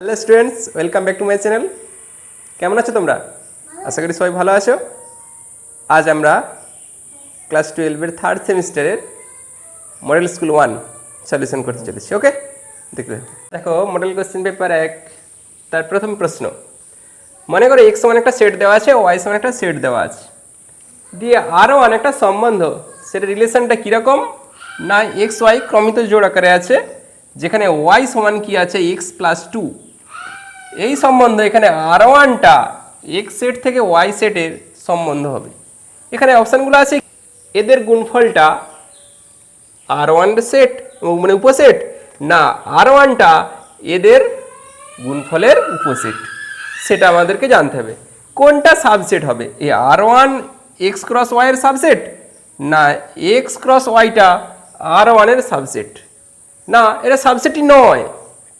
Hello students, welcome back to my channel. কেমন আছো তোমরা? আশা করি সবাই ভালো আছো। আজ আমরা ক্লাস টুয়েলভের থার্ড সেমিস্টারের মডেল স্কুল ওয়ান সলিউশন করতে চলেছি ওকে দেখবে দেখো মডেল কোশ্চেন পেপার এক, তার প্রথম প্রশ্ন। মনে করো এক্স সমান একটা সেট দেওয়া আছে ওয়াই সমান একটা সেট দেওয়া আছে। দিয়ে আরও অনেকটা সম্বন্ধ, সেটা রিলেশনটা কীরকম? না এক্স ওয়াই ক্রমিত জোড় আকারে আছে, যেখানে ওয়াই সমান কি আছে এক্স প্লাস টু এই সম্বন্ধ এখানে আর ওয়ানটা এক্স সেট থেকে ওয়াই সেটের সম্বন্ধ হবে। এখানে অপশানগুলো আছে, এদের গুণফলটা আর ওয়ান সেট মানে উপসেট, না আর ওয়ানটা এদের গুণফলের উপসেট। সেটা আমাদেরকে জানতে হবে। কোনটা সাবসেট হবে? এই আর ওয়ান এক্স ক্রস ওয়াইয়ের সাবসেট না এক্স ক্রস ওয়াইটা আর ওয়ানের সাবসেট না এটা সাবসেটই নয়।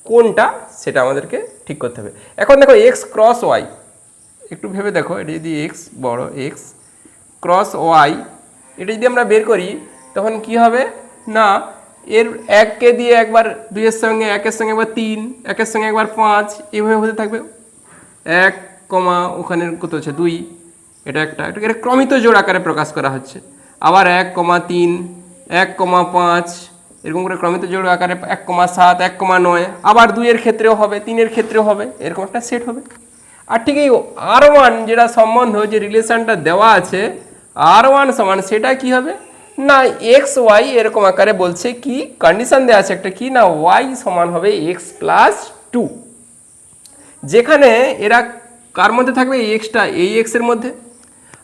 কোনটা? সেটা আমাদেরকে ঠিক করতে হবে। এখন দেখো এক্স ক্রস ওয়াই একটু ভেবে দেখো, এটা যদি এক্স বড় এক্স ক্রস ওয়াই এটা যদি আমরা বের করি, তখন কি হবে? না, এর এককে দিয়ে একবার দুইয়ের সঙ্গে, একের সঙ্গে একবার তিন, একের সঙ্গে একবার পাঁচ এইভাবে হতে থাকবে। এক কমা ওখানে কত হচ্ছে? দুই, এটা একটা, এটা এটা ক্রমিত জোড় আকারে প্রকাশ করা হচ্ছে। আবার এক কমা তিন, এক কমা পাঁচ এরকম করে ক্রমিত জোড় আকারে এক কমা সাত, এক কমা নয়, আবার দুইয়ের ক্ষেত্রেও হবে, তিনের ক্ষেত্রেও হবে, এরকম একটা সেট হবে। আর ঠিক এই আর ওয়ান যেটা সম্বন্ধ যে রিলেশনটা দেওয়া আছে আর ওয়ান সমান সেটা কি হবে? না এক্স ওয়াই এরকম আকারে বলছে কি কন্ডিশন দেওয়া আছে একটা কি, না ওয়াই সমান হবে এক্স প্লাস টু যেখানে এরা কার মধ্যে থাকবে? এই এক্সটা এই এক্সের মধ্যে।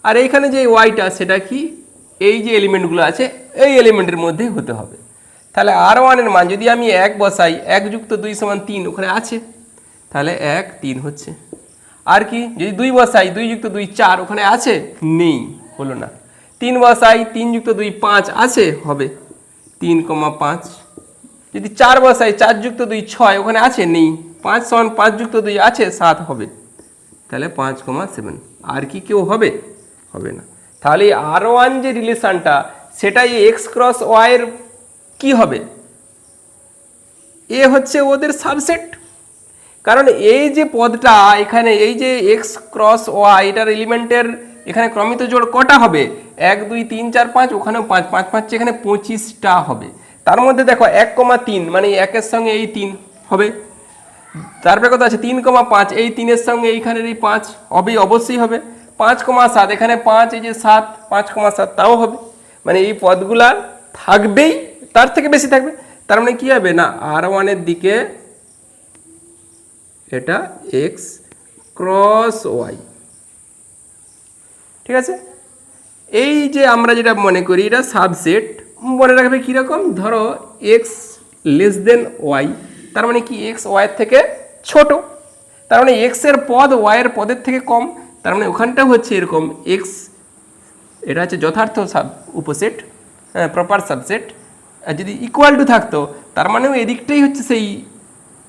আর এইখানে যে ওয়াইটা সেটা কি? এই যে এলিমেন্টগুলো আছে, এই এলিমেন্টের মধ্যেই হতে হবে। তাহলে আর ওয়ানের মান যদি আমি এক বসাই, এক যুক্ত দুই সমান তিন, ওখানে আছে। তাহলে এক তিন হচ্ছে। আর কি, যদি দুই বসাই, দুই যুক্ত দুই চার, ওখানে আছে? নেই, হলো না। তিন বসাই, তিন যুক্ত দুই পাঁচ, আছে? হবে। তিন কমা পাঁচ। যদি চার বসাই, চার যুক্ত দুই ছয়, ওখানে আছে? নেই। পাঁচ সমান পাঁচ যুক্ত দুই আছে, সাত হবে। তাহলে পাঁচ কমা সেভেন। আর কি কেউ হবে? হবে না। তাহলে আর ওয়ান যে রিলেশনটা সেটাই এক্স ক্রস ওয়াইয়ের কি হবে? এ হচ্ছে ওদের সাবসেট কারণ এই যে পদটা, এখানে এই যে এক্স ক্রস ওয়াই এটার এলিমেন্টের এখানে ক্রমিত জোড় কটা হবে? এক, দুই, তিন, চার, পাঁচ, ওখানেও পাঁচ পাঁচ পাঁচ, এখানে পঁচিশটা হবে। তার মধ্যে দেখো, এক কমা তিন মানে একের সঙ্গে এই তিন হবে। তারপরে কথা আছে, তিন কমা পাঁচ, এই তিনের সঙ্গে এইখানের এই পাঁচ হবেই, অবশ্যই হবে। পাঁচ কমা সাত, এখানে পাঁচ, এই যে সাত, পাঁচ কমা সাত, তাও হবে। মানে এই পদগুলা থাকবেই। তার থেকে বেশি থাকবে। তার মানে কি হবে? না আর ওয়ানের দিকে এটা এক্স ক্রস ওয়াই ঠিক আছে? এই যে আমরা যেটা মনে করি, এটা সাবসেট মনে রাখবে কীরকম ধরো এক্স লেস দেন ওয়াই তার মানে কি এক্স ওয়াইয়ের থেকে ছোট। তার মানে এক্সের পদ ওয়াইয়ের পদের থেকে কম। তার মানে ওখানটা হচ্ছে এরকম এক্স এটা হচ্ছে যথার্থ সাব উপসেট হ্যাঁ প্রপার সাবসেট যদি ইকুয়াল টু থাকতো, তার মানেও এদিকটাই হচ্ছে সেই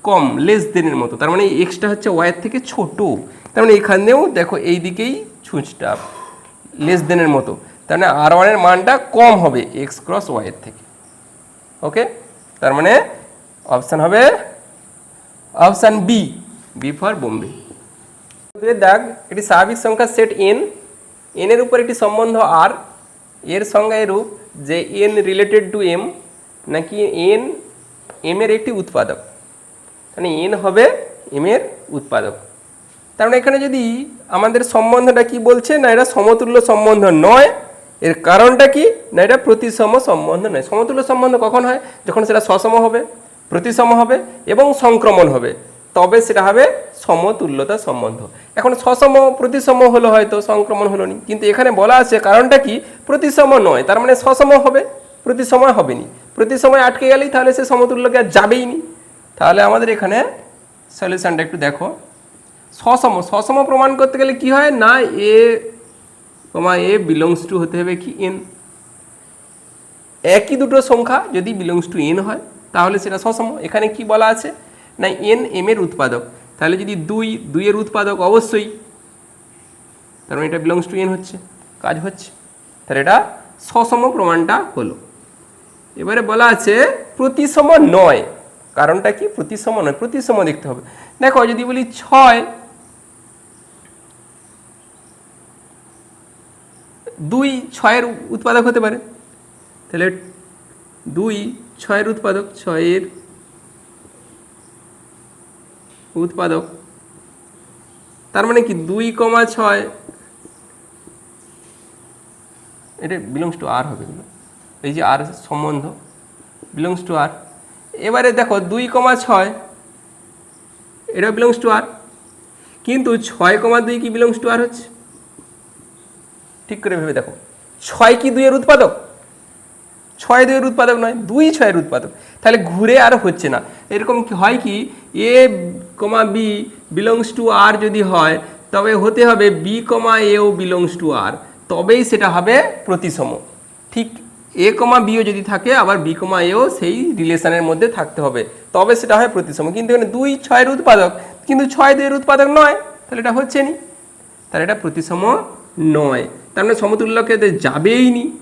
কম লেস দেনের মতো। তার মানে এক্সটা হচ্ছে ওয়াইয়ের থেকে ছোট। তার মানে এখানেও দেখো এই দিকেই ছুঁচটা লেস দেনের মতো। তার মানে আর ওয়ানের মানটা কম হবে এক্স ক্রস ওয়াইয়ের থেকে। ওকে তার মানে অপশান হবে option B B for Bombay দাগ এটি স্বাভাবিক সংখ্যা সেট এন এন এর উপর একটি সম্বন্ধ আর এর সংজ্ঞা এরূপ যে এন রিলেটেড টু এম নাকি এন, এম এর একটি উৎপাদক? মানে এন হবে এম এর উৎপাদক। তার মানে এখানে যদি আমাদের সম্বন্ধটা কি বলছে? না, এটা সমতুল্য সম্বন্ধ নয়। এর কারণটা কি? না, এটা প্রতিসম সম্বন্ধ নয়। সমতুল্য সম্বন্ধ কখন হয়? যখন সেটা সসম হবে, প্রতিসম হবে এবং সংক্রমণ হবে। তবে সেটা হবে সমতুল্যতা সম্বন্ধ। এখন সসম, প্রতিসম হলো হয়তো, সংক্রমণ হলো নি। কিন্তু এখানে বলা আছে কারণটা কি? প্রতিসম নয়। তার মানে সসম হবে। প্রতিসময় হবে নি প্রতি সময় আটকে গেলেই তাহলে সে সমতুল্যকে আর যাবেই নি। তাহলে আমাদের এখানে সলিউশনটা একটু দেখো। সসম সসম প্রমাণ করতে গেলে কি হয়? না, এ কমা এ বিলংস টু হতে হবে কি? এন একই দুটো সংখ্যা যদি বিলংস টু এন হয়, তাহলে সেটা সসম। এখানে কি বলা আছে? না এন এম এর উৎপাদক। তাহলে যদি দুই, দুইয়ের উৎপাদক অবশ্যই, তার মানে এটা বিলংস টু এন হচ্ছে, কাজ হচ্ছে। তাহলে এটা সসম প্রমাণটা হলো। এবারে বলা আছে প্রতিসম নয়। কারণটা কি? প্রতিসম নয়। প্রতিসম দেখতে হবে। দেখো, যদি বলি ছয়, দুই ছয়ের উৎপাদক হতে পারে। তাহলে দুই ছয়ের উৎপাদক ছয়ের উৎপাদক। তার মানে কি? দুই কমা ছয়, এটা বিলংস টু আর হবে। এগুলো। এই যে আর সম্বন্ধ বিলংস টু আর। এবারে দেখো দুই কমা ছয় এটা বিলংস টু আর। কিন্তু ছয় কমা দুই কি বিলংস টু আর হচ্ছে? ঠিক করে ভেবে দেখো। ছয় কি দুইয়ের উৎপাদক? ছয় দুইয়ের উৎপাদক নয়, দুই ছয়ের উৎপাদক। তাহলে ঘুরে আর হচ্ছে না। এরকম হয় কি, A comma B belongs to R যদি হয়, তবে হতে হবে বি কমা এও বিলংস টু আর। তবেই সেটা হবে প্রতিসম। ঠিক এ কমা বিও যদি থাকে, আবার বি কমা এও সেই রিলেশনের মধ্যে থাকতে হবে। তবে সেটা হয় প্রতিসম। কিন্তু এখানে দুই ছয়ের উৎপাদক। কিন্তু ছয় দুইয়ের উৎপাদক নয়। তাহলে এটা হচ্ছে নি? তাহলে এটা প্রতিসম নয়। তার মানে সমতুল্যকে তো যাবেই নি?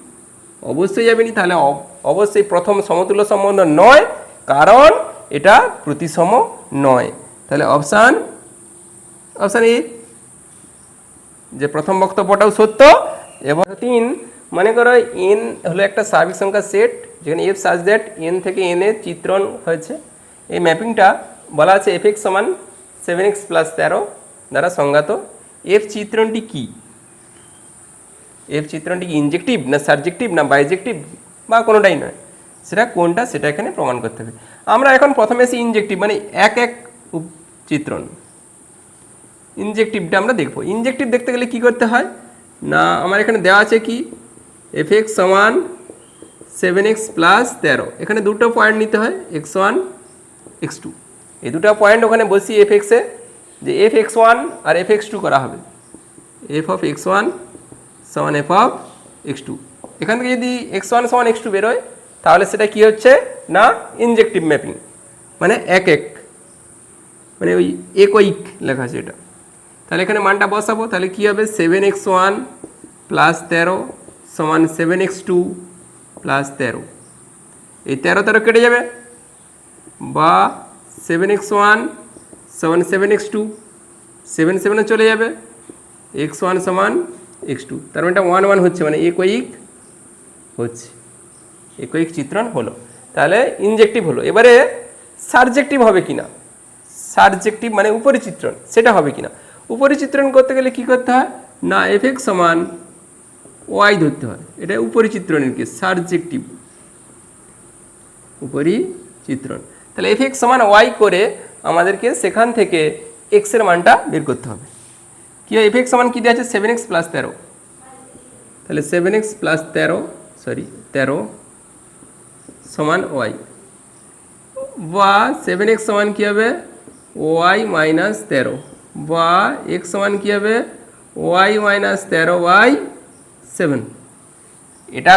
অবশ্যই যাবেনি তাহলে অব- অবশ্যই প্রথম সমতুল্য সম্বন্ধ নয়। কারণ এটা প্রতিসম নয়। তাহলে অপশান অপশান এ। যে প্রথম বক্তব্যটাও সত্য। এবং তিন মনে করো এন হলো একটা স্বাভাবিক সংখ্যা সেট যেখানে এফ সাজ দ্যাট এন থেকে এন এর চিত্রণ হয়েছে। এই ম্যাপিংটা বলা আছে এফ এক্স সমান সেভেন এক্স প্লাস তেরো দ্বারা সংজ্ঞাত। এফ চিত্রণটি কি? এফ চিত্রণটি কি ইনজেক্টিভ না সাবজেক্টিভ না বাইজেক্টিভ বা কোনোটাই নয়। সেটা কোনটা সেটা এখানে প্রমাণ করতে হবে। আমরা এখন প্রথমে এসে ইনজেক্টিভ মানে এক এক চিত্রণ। ইনজেক্টিভটা আমরা দেখব। ইনজেক্টিভ দেখতে গেলে কি করতে হয়? না, আমার এখানে দেওয়া আছে কি? এফ এক্স সমান সেভেন এক্স প্লাস তেরো। এখানে দুটো পয়েন্ট নিতে হয় এক্স ওয়ান এক্স টু এই দুটো পয়েন্ট ওখানে বসি এফ এক্সে যে এফ এক্স ওয়ান আর এফ এক্স টু করা হবে। এফ অফ এক্স ওয়ান সমান এফ অফ এক্স টু এখান থেকে যদি এক্স ওয়ান সমান এক্স টু বেরোয়, তাহলে সেটা কি হচ্ছে? না ইনজেক্টিভ ম্যাপিং মানে এক এক। মানে ওই একৈক লেখা আছে এটা। তাহলে এখানে মানটা বসাবো, তাহলে কী হবে? সেভেন এক্স ওয়ান প্লাস তেরো সমান সেভেন এক্স টু প্লাস তেরো। এই তেরো তেরো কেটে যাবে বা সেভেন এক্স ওয়ান সমান সেভেন এক্স টু সেভেন সেভেনে চলে যাবে এক্স ওয়ান সমান এক্স টু তার মানে এটা ওয়ান ওয়ান হচ্ছে মানে একৈক হচ্ছে। একৈক চিত্রণ হলো। তাহলে ইনজেক্টিভ হলো। এবারে সাবজেক্টিভ হবে কিনা? সাবজেক্টিভ মানে উপরিচিত্রণ, সেটা হবে কিনা? উপরিচিত্রণ করতে গেলে কি করতে হয়? না এফ এক্স সমান ওয়াই ধরতে হয়। এটা উপরিচিত্রণের কি সাবজেক্টিভ উপরিচিত্রণ। তাহলে এফ এক্স সমান ওয়াই করে আমাদেরকে সেখান থেকে এক্সের মানটা বের করতে হবে। কি এফ এক্স সমান কী দেওয়া আছে? সেভেন এক্স প্লাস তেরো। তাহলে সেভেন এক্স প্লাস তেরো সরি তেরো সমান ওয়াই বা সেভেন এক্স সমান কী হবে? ওয়াই মাইনাস তেরো। বা এক্স সমান কী হবে? ওয়াই মাইনাস তেরো ওয়াই সেভেন। এটা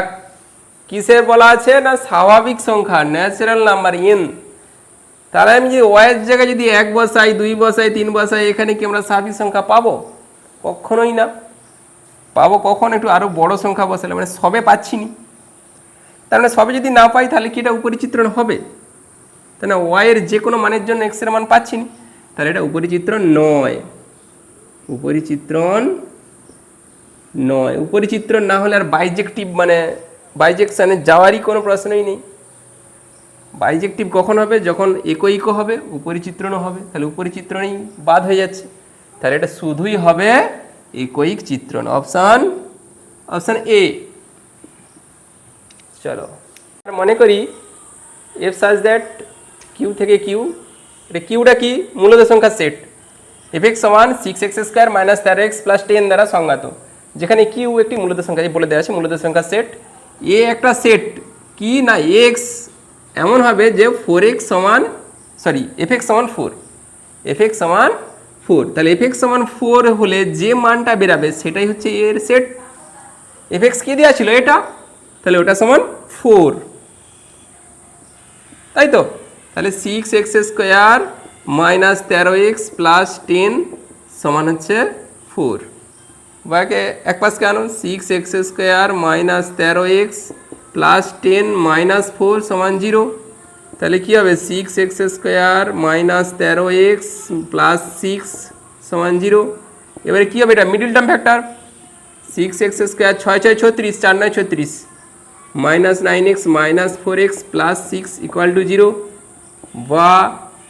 কিসের বলা আছে? না স্বাভাবিক সংখ্যা ন্যাচারাল নাম্বার এন তাহলে আমি যে ওয়াইয়ের জায়গায় যদি এক বসাই, দুই বসাই, তিন বসাই, এখানে কি আমরা স্বাভাবিক সংখ্যা পাবো? কখনোই না। পাবো কখন? একটু আরও বড় সংখ্যা বসালে মানে সবে পাচ্ছি নি। তার মানে সবে যদি না পাই, তাহলে কি এটা উপরিচিত্রণ হবে? তাই না ওয়াইয়ের যে কোনো মানের জন্য এক্সের মান পাচ্ছি নি। তাহলে এটা উপরিচিত্রণ নয়। উপরিচিত্রণ নয়। উপরিচিত্রণ না হলে আর বাইজেক্টিভ মানে বাইজেকশানে যাওয়ারই কোনো প্রশ্নই নেই। বাইজেক্টিভ কখন হবে? যখন একো ইকো হবে উপরিচিত্রণও হবে। তাহলে উপরিচিত্রণই বাদ হয়ে যাচ্ছে। তাহলে এটা শুধুই হবে একইক চিত্রণ। অপশান অপশান এ চলো। মনে করি এফ সাজ দ্যাট কিউ থেকে কিউ এটা কিউটা কি? মূলত সংখ্যা সেট এফ এক্স সমান সিক্স এক্স স্কোয়ার মাইনাস তেরো এক্স প্লাস টেন দ্বারা সংজ্ঞাত। যেখানে কিউ একটি মূলত সংখ্যা বলে দেওয়া আছে মূলত সংখ্যা সেট এ একটা সেট কি না এক্স এমন হবে যে ফোর এক্স সমান সরি এফ এক্স সমান ফোর এফ এক্স সমান ফোর তাহলে এফ এক্স সমান ফোর হলে যে মানটা বেরাবে সেটাই হচ্ছে এর সেট এফ এক্স কে দেওয়া ছিল এটা? তাহলে ওটা সমান ফোর তাই তো? তাহলে সিক্স এক্স স্কোয়ার মাইনাস তেরো এক্স প্লাস টেন সমান হচ্ছে ফোর বাকে এক পাশ কেন সিক্স এক্স স্কোয়ার মাইনাস তেরো x plus ten minus four সমান জিরো তাহলে কী হবে সিক্স এক্স স্কোয়ার মাইনাস তেরো এক্স প্লাস সিক্স সমান জিরো এবারে কী হবে এটা middle term factor six x square ছয় ছয় ছত্রিশ চার নয় ছত্রিশ minus nine x minus four x plus six equal to zero বা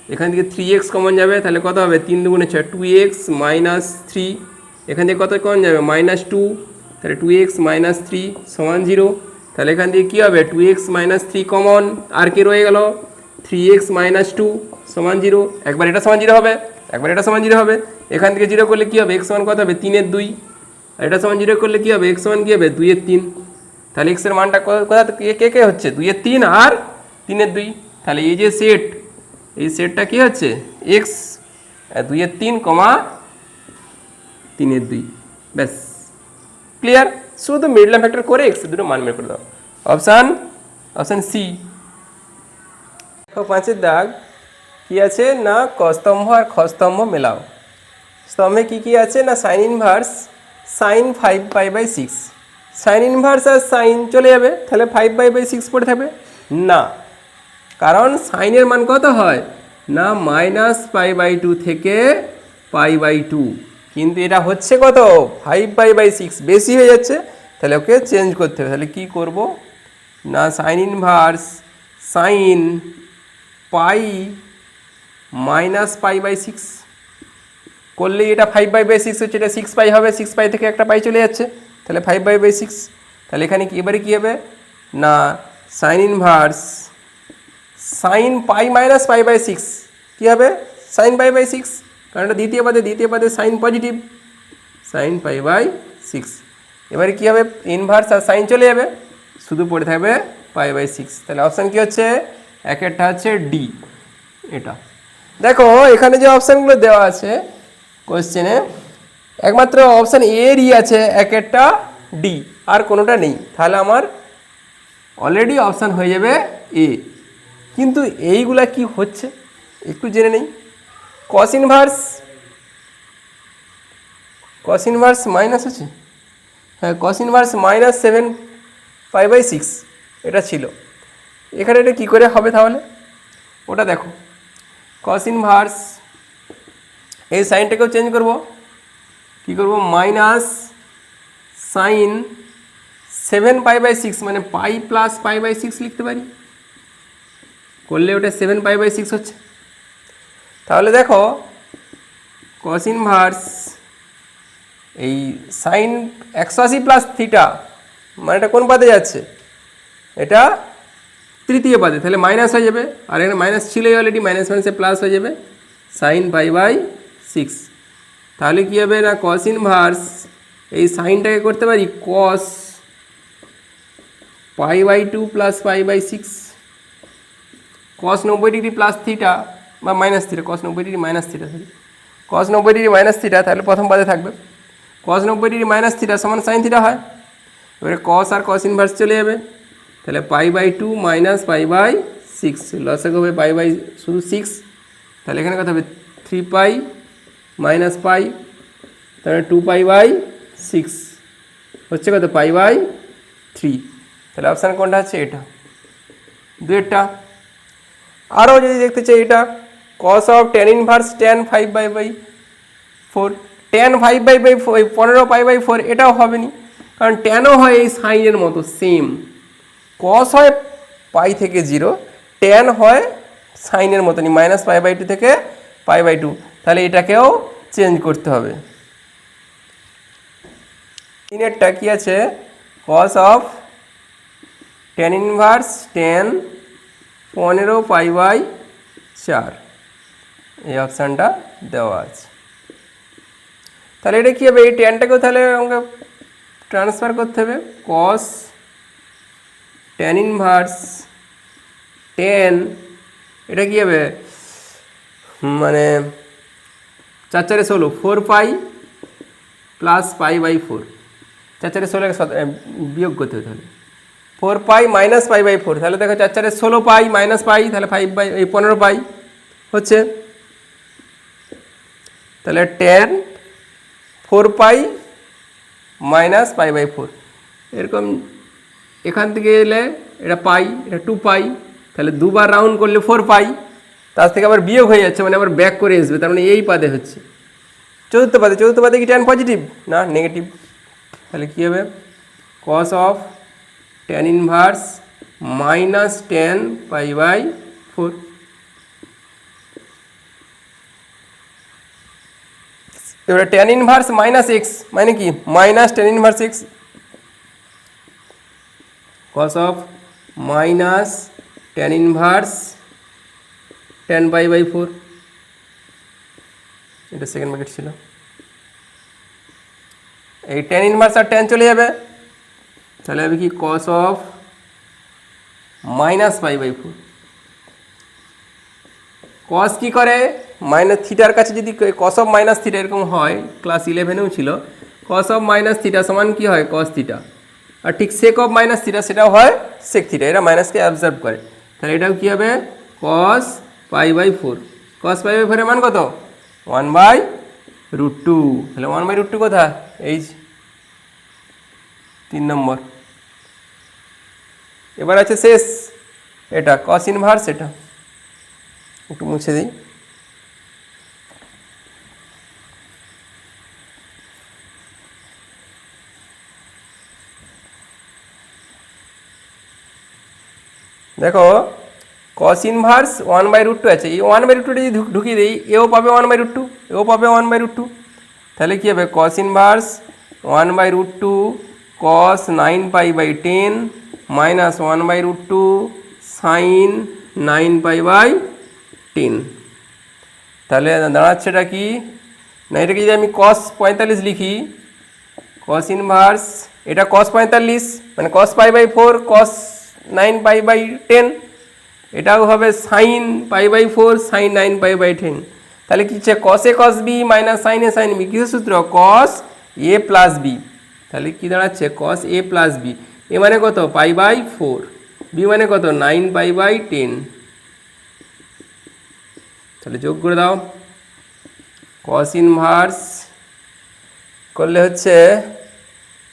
এখান থেকে থ্রি এক্স কমন যাবে তাহলে কত হবে তিন দুগুণে ছয় টু এক্স মাইনাস থ্রি এখান থেকে কত কমন যাবে? মাইনাস টু, তাহলে টু এক্স মাইনাস থ্রি সমান জিরো। তাহলে এখান থেকে কী হবে? Two x minus three common. আর কি রয়ে গেল? থ্রি এক্স মাইনাস টু সমান জিরো। একবার এটা সমান জিরো হবে? একবার এটা সমান জিরো হবে। এখান থেকে জিরো করলে কী হবে? এক্স সমান কত হবে? তিনের দুই। আর এটা সমান জিরো করলে কী হবে? এক্স সমান কী হবে? দুইয়ের তিন। তাহলে এক্সের মানটা কোথা কে কে হচ্ছে? দুইয়ের তিন আর তিনের দুই। তাহলে এই যে সেট, এই সেটটা কি হচ্ছে? এক্স দুইয়ের তিন কমা তিনের দুই। ব্যাস। ক্লিয়ার শুধু মিডল ফ্যাক্টর করে এক্স দুটো মান বের করে দাও। অপশান অপশান সি দেখো পাঁচের দাগ। কি আছে? না, কস্তম্ভ আর খস্তম্ভ মেলাও। স্তম্ভে কি কি আছে? না sine inverse sine five pi by six sine inverse R sine চলে যাবে। তাহলে ফাইভ বাই বাই সিক্স পড়ে থাকবে? না। কারণ সাইনের মান কত হয়? না মাইনাস পাই বাই টু থেকে পাই বাই টু কিন্তু এটা হচ্ছে কত? ফাইভ বাই বাই সিক্স বেশি হয়ে যাচ্ছে। তাহলে ওকে চেঞ্জ করতে হবে। তাহলে কী করব? না sine inverse sine pi minus pi by six করলেই এটা ফাইভ বাই বাই সিক্স হচ্ছে, এটা সিক্স পাই হবে সিক্স পাই থেকে একটা পাই চলে যাচ্ছে। তাহলে ফাইভ বাই বাই সিক্স তাহলে এখানে কি, এবারে কী হবে? না sine inverse sine pi minus pi by six কী হবে? সাইন পাই বাই সিক্স কারণ এটা দ্বিতীয় পদে দ্বিতীয় পদে sine positive sine pi by six এবারে কী হবে? ইনভার্স আর সাইন চলে যাবে। শুধু পড়ে থাকবে পাই বাই সিক্স তাহলে অপশান কী হচ্ছে? এক একটা হচ্ছে ডি এটা। দেখো, এখানে যে অপশানগুলো দেওয়া আছে কোশ্চেনে একমাত্র অপশান এরই আছে এক একটা ডি আর কোনোটা নেই। তাহলে আমার অলরেডি অপশান হয়ে যাবে এ কিন্তু এইগুলা কি হচ্ছে? একটু জেনে নেই। Cos inverse cos inverse minus আছে হ্যাঁ cos inverse minus seven five by six এটা ছিল। এখানে এটা কী করে হবে তাহলে? ওটা দেখো কস ইনভার্স এই সাইনটাকেও চেঞ্জ করব। কি করব? Minus sine seven pi by six মানে pi plus pi by six লিখতে পারি। করলে ওটা সেভেন পাই বাই সিক্স হচ্ছে। তাহলে দেখো কস ইনভার্স এই সাইন একশো আশি প্লাস থিটা মানে এটা কোন পাদে যাচ্ছে? এটা তৃতীয় পাদে তাহলে মাইনাস হয়ে যাবে। আর এখানে মাইনাস ছিলই অলরেডি মাইনাস মাইনাসে প্লাস হয়ে যাবে। সাইন পাই বাই সিক্স তাহলে কী হবে না? কস ইনভার্স এই সাইনটাকে করতে পারি cos pi by two plus pi by six cos নব্বই ডিগ্রি প্লাস থিটা বা মাইনাস থিটা কস নব্বই degree minus theta sorry cos নব্বই ডিগ্রি মাইনাস থিটা তাহলে প্রথম পাদে থাকবে। কস নব্বই ডিগ্রি মাইনাস থিটা সমান সাইন থিটা হয়। এবারে কস আর কস ইনভার্স চলে যাবে। তাহলে pi by two minus pi by six লসে হবে পাই বাই শুধু সিক্স তাহলে এখানে কথা হবে থ্রি পাই মাইনাস পাই তাহলে টু পাই বাই সিক্স হচ্ছে কত? পাই বাই থ্রি তাহলে অপশান কোনটা হচ্ছে? এটা। দুয়েরটা আরও যদি দেখতে চাই এটা cos of tan inverse tan five by by four tan five by by পনেরো পাই বাই ফোর এটাও হবে নি। কারণ টেনও হয় এই সাইনের মতো সেম কস হয় পাই থেকে জিরো টেন হয় সাইনের মতনই মাইনাস পাই বাই টু থেকে পাই বাই টু তাহলে এটাকেও চেঞ্জ করতে হবে। তিনেরটা কি আছে? Cos of tan inverse tan পনেরো পাই বাই চার। এই অপশানটা দেওয়া আছে। তাহলে এটা কী হবে? এই টেনটাকেও তাহলে আমাকে ট্রান্সফার করতে হবে। কস টেন ইনভার্স টেন এটা কী হবে? মানে চার চারে ষোলো four pi plus pi by four চার চারে ষোলো বিয়োগ করতে হবে তাহলে। Four pi minus pi by four তাহলে দেখো চার চারে ষোলো পাই মাইনাস পাই তাহলে ফাইভ বাই এই পনেরো পাই হচ্ছে তাহলে ten four pi minus pi by four এরকম এখান থেকে এলে এটা পাই এটা টু পাই তাহলে দুবার রাউন্ড করলে ফোর পাই তার থেকে আবার বিয়োগ হয়ে যাচ্ছে মানে আবার ব্যাক করে আসবে, তার মানে এই পাদে হচ্ছে। চতুর্থ পাদে চতুর্থ পাদে কি ট্যান পজিটিভ না নেগেটিভ তাহলে কী হবে? Cos of tan inverse minus tan pi by four এবারে টেন ইনভার্স মাইনাস এক্স মানে কি? Minus tan inverse x cos of minus tan inverse tan pi by four এটা সেকেন্ড ব্র্যাকেট ছিল। এই টেন ইনভার্স আর ten চলে যাবে। তাহলে হবে কি? Cos of minus pi by four cos কি করে? মাইনাস থিটার কাছে যদি কস অফ মাইনাস থিটা এরকম হয় ক্লাস ইলেভেনেও ছিল কস অফ মাইনাস থিটা সমান কি হয়? কস থিটা আর ঠিক সেক অফ মাইনাস থিটা সেটাও হয় সেক থিটা এরা মাইনাসকে অ্যাবজর্ব করে। তাহলে এটাও কী হবে? Cos pi by four cos pi by ফোরের মান কত? ওয়ান বাই রুট টু তাহলে ওয়ান বাই রুট টু কোথা এই তিন নম্বর। এবার আছে শেষ। এটা কস ইনভার্স এটা। একটু মুছে দিই। দেখো cos inverse one by root two আছে। এই ওয়ান বাই রুট টু যদি ঢুক- ঢুকিয়ে দিই, এও পাবে ওয়ান বাই রুট টু এও পাবে ওয়ান বাই রুট টু তাহলে কী হবে? Cos inverse one by root two cos nine pi by ten minus one by root two sine nine pi by ten তাহলে দাঁড়াচ্ছে এটা কি? না, এটাকে যদি আমি কস পঁয়তাল্লিশ লিখি কস ইনভার্স এটা কস পঁয়তাল্লিশ মানে cos pi by four cos nine pi by ten এটাও হবে sine pi by four sine nine pi by ten তাহলে কি হচ্ছে? কসে কস বি মাইনাস সাইনে সাইন বি কিছু সূত্র? কস এ প্লাস বি তাহলে কি দাঁড়াচ্ছে? কস এ প্লাস বি এ মানে কত? পাই বাই ফোর বি মানে কত? নাইন পাই বাই টেন তাহলে যোগ করে দাও। কস ইনভার্স করলে হচ্ছে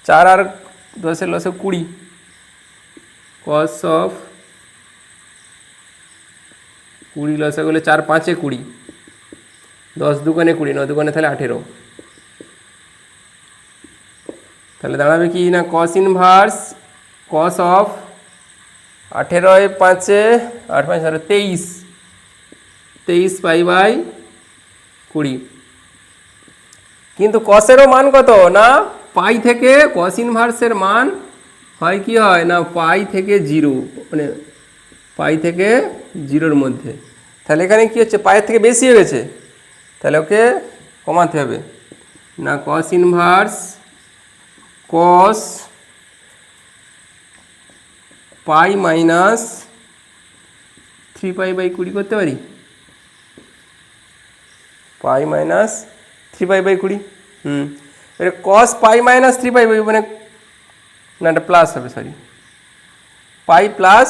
চার আর দশের লসে কুড়ি। কস অফ কুড়ি লসে করলে চার পাঁচে কুড়ি। দশ দুকানে কুড়ি, ন দুকানে তাহলে আঠেরো। তাহলে দাঁড়াবে কি না? কস ইনভার্স কস অফ আঠেরোয় পাঁচে, আট পাঁচ তেইশ। তেইশ পাই বাই কুড়ি। কিন্তু কসেরও মান কত? না, পাই থেকে কস ইনভার্সের মান হয় কি হয়? না, পাই থেকে জিরো মানে পাই থেকে জিরোর মধ্যে। তাহলে এখানে কি হচ্ছে? পায়ের থেকে বেশি হয়ে গেছে। তাহলে ওকে কমাতে হবে। না cos inverse cos pi minus three pi by কুড়ি করতে পারি? Pi minus three pi by কুড়ি। হুম। এবার cos pi minus three pi by মানে না, এটা প্লাস হবে sorry pi plus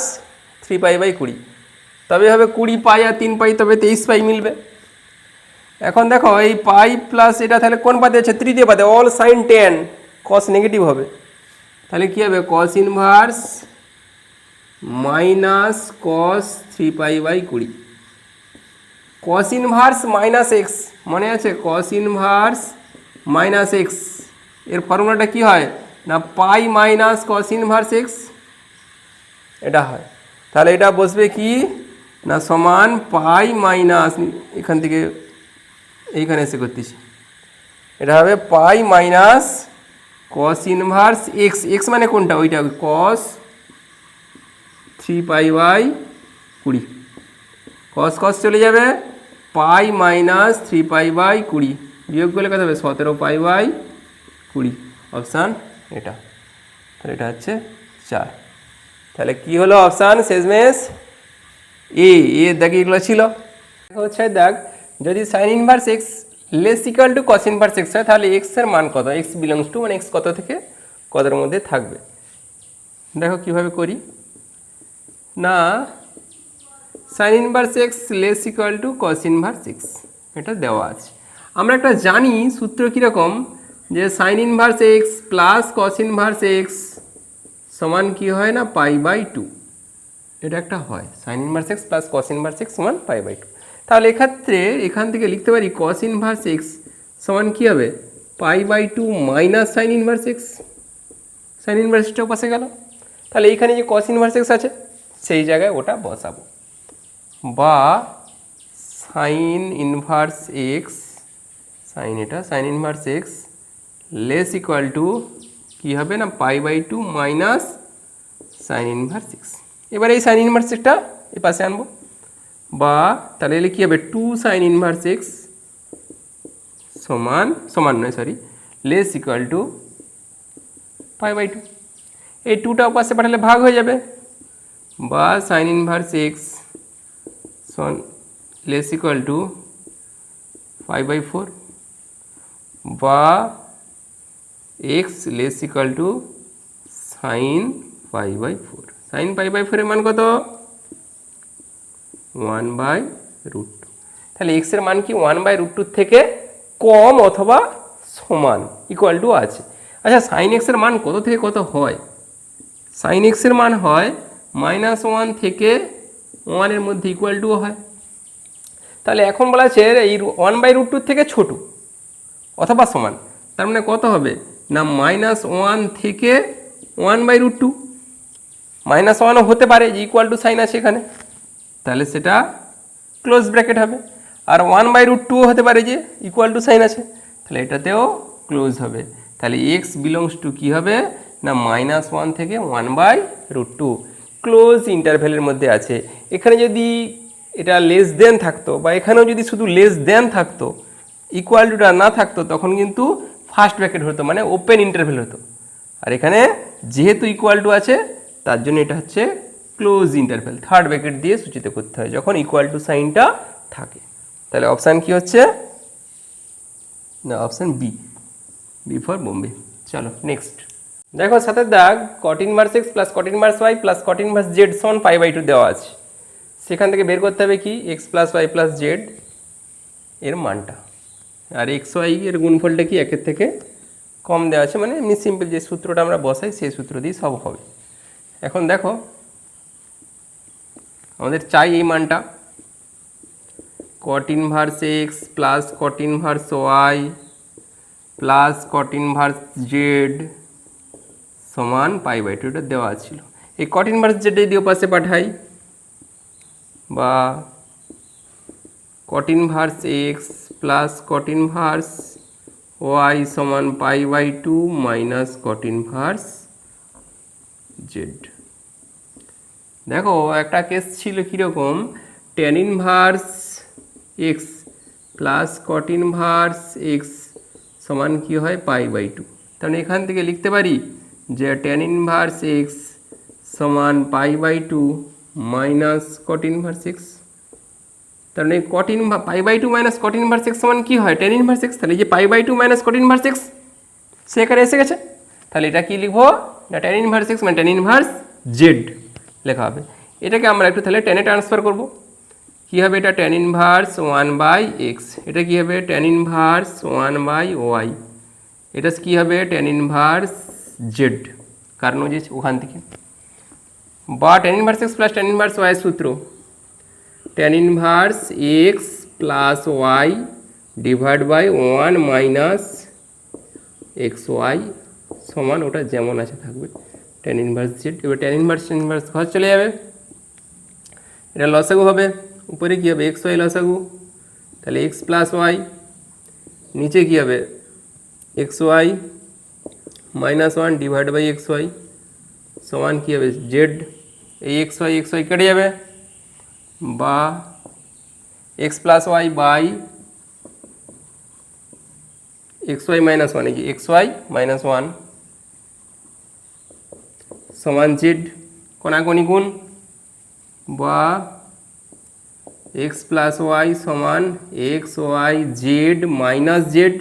three pi by কুড়ি। তবে হবে কুড়ি পাই আর তিন পাই, তবে তেইশ পাই মিলবে। এখন দেখো, এই পাই প্লাস এটা তাহলে কোন পাতে আছে? তৃতীয় পাতে all sine tan cos negative হবে। তাহলে কী হবে? Cos inverse minus cos three pi by কুড়ি। কস ইনভার্স মাইনাস এক্স মনে আছে? কস ইনভার্স মাইনাস এক্সের ফর্মুলাটা কি হয়? না pi minus cos inverse x এটা হয়। তাহলে এটা বসবে কি? না, সমান পাই মাইনাস এখান থেকে এইখানে এসে করতেছি। এটা হবে pi minus cos inverse x x মানে কোনটা? ওইটা কস থ্রি পাই বাই কুড়ি। কস কস চলে যাবে pi minus three pi by কুড়ি। বিয়োগ করলে কত হবে? সতেরো পাই বাই কুড়ি। অপশান এটা। তাহলে এটা হচ্ছে চার। তাহলে কি হলো অপশান? শেষমেশ এ। এ দেখি এগুলো ছিল। হচ্ছে, দেখ, যদি sine inverse x less equal to cos inverse x হয়, তাহলে এক্সের মান কত? এক্স বিলংস টু মানে এক্স কত থেকে কতর মধ্যে থাকবে? দেখো কীভাবে করি। না sine inverse x less equal to cos inverse x এটা দেওয়া আছে। আমরা একটা জানি সূত্র কীরকম, যে sine inverse x plus cos inverse x সমান কি হয় না? পাই বাই টু এটা একটা হয় sine inverse x plus cos inverse x সমান পাই বাই টু তাহলে এক্ষেত্রে এখান থেকে লিখতে পারি কস ইনভার্স এক্স সমান কী হবে? Pi by two minus sine inverse x sine ইনভার্সটাও পাশে গেল। তাহলে এইখানে যে কস ইনভার্স এক্স আছে, সেই জায়গায় ওটা বসাবো। বা সাইন ইনভার্স এক্স সাইন এটা sine inverse x less equal to কী হবে না pi by two minus sine inverse x এবার এই সাইন ইনভার্স এক্সটা এই পাশে আনব। বা তাহলে এলে কী হবে টু সাইন ইনভার্স এক্স সমান সমান নয় sorry less equal to pi by two এই টুটা পাশে পাঠালে ভাগ হয়ে যাবে। বা sine inverse x Son less equal to five by four বা x less equal to sine pi by four sine pi by ফোরের মান কত? ওয়ান বাই রুট টু তাহলে এক্সের মান কি ওয়ান বাই রুট টুর থেকে কম অথবা সমান ইকুয়াল টু আছে। আচ্ছা সাইন এক্সের মান কত থেকে কত হয়? সাইন এক্সের মান হয় মাইনাস ওয়ান থেকে ওয়ানের মধ্যে ইকুয়াল টু হয়। তাহলে এখন বলা আছে এই ওয়ান বাই রুট টুর থেকে ছোটো, অথবা সমান। তার মানে কত হবে? না মাইনাস ওয়ান থেকে one by root two minus ওয়ানও হতে পারে, যে ইকুয়াল টু সাইন আছে এখানে। তাহলে সেটা ক্লোজ ব্র্যাকেট হবে। আর ওয়ান বাই রুট টুও হতে পারে যে ইকুয়াল টু সাইন আছে। তাহলে এটাতেও ক্লোজ হবে। তাহলে এক্স বিলংস টু কী হবে? না মাইনাস ওয়ান থেকে one by root two close ইন্টারভ্যালের মধ্যে আছে। এখানে যদি এটা লেস দেন থাকতো বা এখানেও যদি শুধু লেস দেন থাকতো ইকুয়াল টুটা না থাকতো, তখন কিন্তু ফার্স্ট ব্র্যাকেট হতো মানে ওপেন ইন্টারভেল হতো। আর এখানে যেহেতু ইকুয়াল টু আছে, তার জন্য এটা হচ্ছে ক্লোজ ইন্টারভেল থার্ড ব্র্যাকেট দিয়ে সূচিত করতে হয়, যখন ইকুয়াল টু সাইনটা থাকে। তাহলে অপশান কি হচ্ছে? না option B B for Bombay চলো নেক্সট দেখো সাথে দাগ cot inverse x plus cot inverse y plus cot inverse z সমান পাই বাই টু দেওয়া আছে। সেখান থেকে বের করতে হবে কি? X plus y plus z এর মানটা। আর এক্স ওয়াই এর গুণফলটা কি? একের থেকে কম দেওয়া আছে। মানে এমনি সিম্পল যে সূত্রটা আমরা বসাই, সেই সূত্র দিয়ে সব হবে। এখন দেখো, আমাদের চাই এই মানটা। Cot inverse x plus cot inverse y plus cot inverse z সমান পাই বাই টু এটা দেওয়া ছিল। এই কট ইনভার্স জেড যদি পাশে পাঠাই, বা cot inverse x plus cot inverse y সমান pi by two minus cot inverse z দেখো, একটা কেস ছিল কীরকম? Tan inverse x plus cot inverse x সমান কী হয়? Pi by two. তাহলে এখান থেকে লিখতে পারি যে টেন ইনভার্স এক্স সমান pi by two minus cot inverse x তার মানে cot in pi by two minus cot inverse x সমান কী হয়? টেন ইনভার্স এক্স তাহলে যে pi by two minus cot inverse x সে এখানে এসে গেছে। তাহলে এটা কি লিখব? না টেন ইনভার্স এক্স মানে টেন ইনভার্স জেড লেখা হবে। এটাকে আমরা একটু তাহলে টেনে ট্রান্সফার করব। কী হবে এটা? Tan inverse one by x এটা কী হবে? Tan inverse one by y এটা কী হবে? টেন ইনভার্স জেড কারণ যে ওখান থেকে বা tan inverse x plus tan inverse y সূত্র tan inverse x plus y divide by one minus x y সমান ওটা যেমন আছে থাকবে। টেন ইনভার্স জেড এবার টেন ইনভার্স টেন ইনভার্স ঘর চলে যাবে। এটা লসাগু হবে। উপরে কী হবে? এক্স ওয়াই লসাগু। তাহলে এক্স প্লাস ওয়াই নিচে কী হবে? X y minus one divide by x y সমান কী হবে? জেড এই এক্স ওয়াই এক্স ওয়াই কেটে যাবে। বা x plus y by x y minus one এই এক্স ওয়াই মাইনাস ওয়ান সমান জেড কোনাকোনি গুণ বা এক্স প্লাস ওয়াই সমান x y z minus z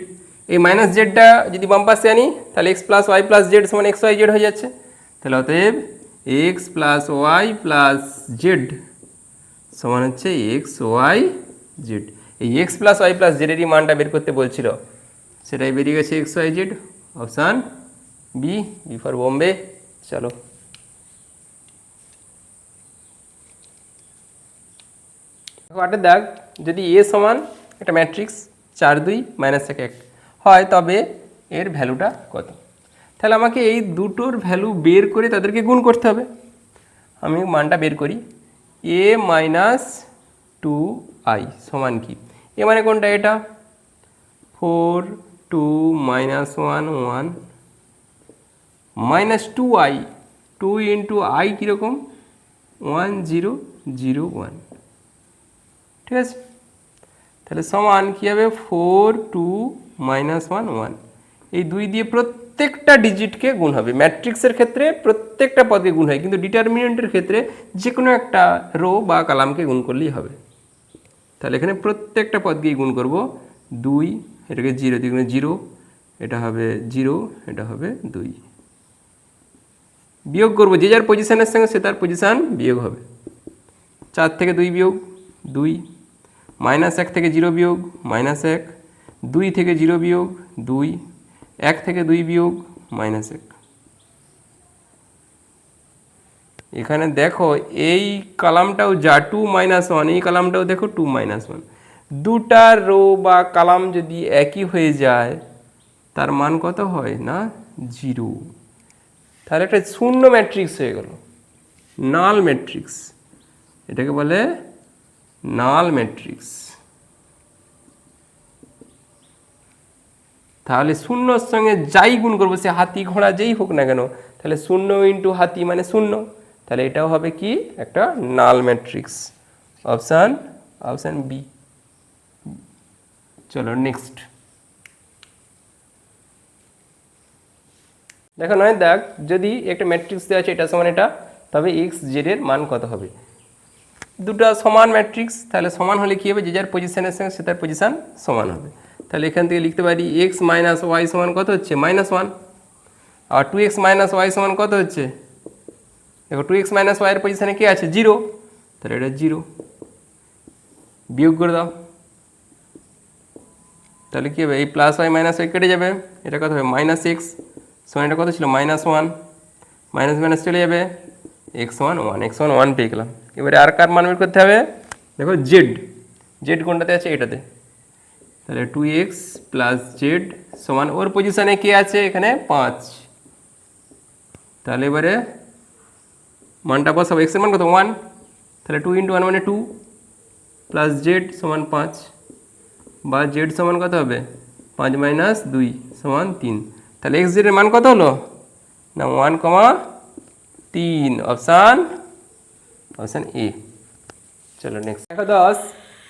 এই মাইনাস জেডটা যদি বাম পাশে আনি, তাহলে x plus y plus z সমান এক্স ওয়াই জেড হয়ে যাচ্ছে। তাহলে অতএব x plus y plus z সমান হচ্ছে এক্স ওয়াই জেড এই এক্স প্লাস ওয়াই প্লাস জেডেরই মানটা বের করতে বলছিল। সেটাই বেরিয়ে গেছে x y z option B B for Bombay চলো। দেখো যদি এ সমান, একটা ম্যাট্রিক্স চার দুই মাইনাস এক এক। হয়, তবে এর ভ্যালুটা কত? তাহলে আমাকে এই দুটোর ভ্যালু বের করে তাদেরকে গুণ করতে হবে। আমি মানটা বের করি। এ মাইনাস টু আই সমান কি? এ মানে কোনটা এটা? Four two minus one one minus two I. Two into I কীরকম? One zero zero one. ঠিক আছে? তাহলে সমান কী হবে? Four two minus one one এই দুই দিয়ে প্রত্যেকটা ডিজিটকে গুণ হবে। ম্যাট্রিক্সের ক্ষেত্রে প্রত্যেকটা পদকে গুণ হয়, কিন্তু ডিটারমিনেন্টের ক্ষেত্রে যে কোনো একটা রো বা কালামকে গুণ করলেই হবে। তাহলে এখানে প্রত্যেকটা পদকেই গুণ করব দুই, এটাকে জিরো দিয়ে জিরো এটা হবে জিরো এটা হবে দুই। বিয়োগ করব, যে যার পজিশনের সঙ্গে সে তার পজিশান বিয়োগ হবে। চার থেকে দুই বিয়োগ, দুই। মাইনাস এক থেকে জিরো বিয়োগ মাইনাস এক। দুই থেকে জিরো বিয়োগ দুই, এক থেকে দুই বিয়োগ মাইনাস এক। এখানে দেখো এই কালামটাও যা টু মাইনাস ওয়ান এই কালামটাও দেখো টু মাইনাস ওয়ান দুটা রো বা কালাম যদি একই হয়ে যায়, তার মান কত হয় না? জিরো তাহলে একটা শূন্য ম্যাট্রিক্স হয়ে গেল। নাল ম্যাট্রিক্স এটাকে বলে নাল ম্যাট্রিক্স তাহলে শূন্যর সঙ্গে যাই গুণ করব, সে হাতি ঘোড়া যেই হোক না কেন, তাহলে শূন্য ইন্টু হাতি মানে শূন্য। তাহলে এটাও হবে কি? একটা null matrix option option B চলো নেক্সট দেখো নয়, দেখ, যদি একটা ম্যাট্রিক্স দেওয়া আছে, এটা সমান এটা, তবে এক্স জেডের মান কত হবে? দুটো সমান ম্যাট্রিক্স তাহলে সমান হলে কী হবে? যে যার পজিশনের সঙ্গে, সে তার পজিশান সমান হবে। তাহলে এখান থেকে লিখতে পারি এক্স মাইনাস ওয়াই সমান কত হচ্ছে? মাইনাস ওয়ান আর টু এক্স মাইনাস ওয়াই সমান কত হচ্ছে? দেখো টু এক্স মাইনাস ওয়াইয়ের পজিশানে কী আছে? জিরো তাহলে এটা জিরো বিয়োগ করে দাও। তাহলে কী হবে? এই প্লাস ওয়াই মাইনাস ওয়াই কেটে যাবে। এটা কত হবে? মাইনাস এক্স সমান এটা কত ছিল? মাইনাস ওয়ান মাইনাস মাইনাস চলে যাবে। X one one x one one পেয়ে গেলাম। এবারে আর কার মান বের করতে হবে? দেখো জেড জেড কোনটাতে আছে? এটাতে। তাহলে টু এক্স প্লাস জেড সমান, ওর পজিশানে কে আছে? এখানে পাঁচ। তাহলে এবারে মানটা বসাবো। এক্সের মান কত? ওয়ান তাহলে টু ইন্টু ওয়ান মানে টু প্লাস জেড সমান পাঁচ। বা জেড সমান কত হবে? পাঁচ মাইনাস দুই সমান তিন। তাহলে এক্স জেডের মান কত হলো? না ওয়ান কমা তিন। অপশান অপশান এ চলো নেক্সট দেখো দশ।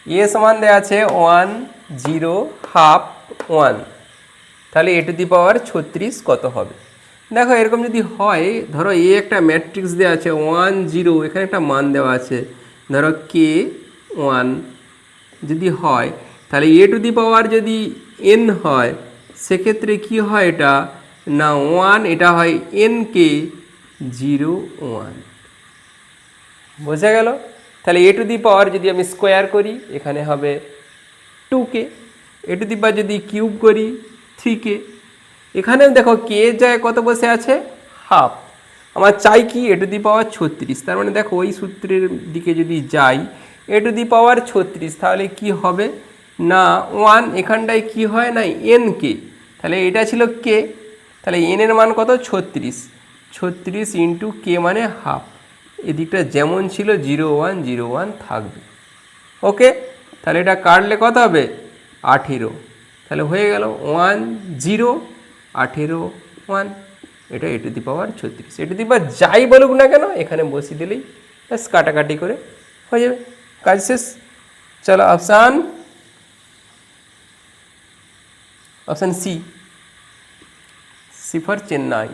এ সমান দেওয়া আছে ওয়ান জিরো হাফ ওয়ান। তাহলে এ টু দি পাওয়ার ছত্রিশ কত হবে? দেখো, এরকম যদি হয়, ধরো এ একটা ম্যাট্রিক্স দেওয়া আছে ওয়ান জিরো এখানে একটা মান দেওয়া আছে, ধরো কে ওয়ান যদি হয়, তাহলে এ টু দি পাওয়ার যদি এন হয়, সেক্ষেত্রে কি হয় এটা? না ওয়ান এটা হয় এন কে জিরো ওয়ান বোঝা গেল? তাহলে এ টু দি পাওয়ার যদি আমি স্কোয়ার করি, এখানে হবে two K A to the পাওয়ার যদি কিউব করি থ্রি কে এখানেও দেখো কে যায় কত বসে আছে? হাফ আমার চাই কি? এ টু দি পাওয়ার ছত্রিশ। তার মানে দেখো ওই সূত্রের দিকে যদি যাই এ টু দি পাওয়ার ছত্রিশ, তাহলে কি হবে? না ওয়ান এখানটায় কি হয় না? এন কে তাহলে এটা ছিল কে তাহলে এন এর মান কত? ছত্রিশ। ছত্রিশ ইন্টু কে মানে হাফ এদিকটা যেমন ছিল জিরো ওয়ান জিরো ওয়ান থাকবে। ওকে তাহলে এটা কাটলে কত হবে? আঠেরো। তাহলে হয়ে গেল ওয়ান জিরো আঠেরো ওয়ান এটা এটু দি পাওয়ার ছত্রিশ। এটু দি পাওয়ার যাই বলুক না কেন, এখানে বসিয়ে দিলেই ব্যাস কাটাকাটি করে হয়ে যাবে। কাজ শেষ। চলো option option C C for Chennai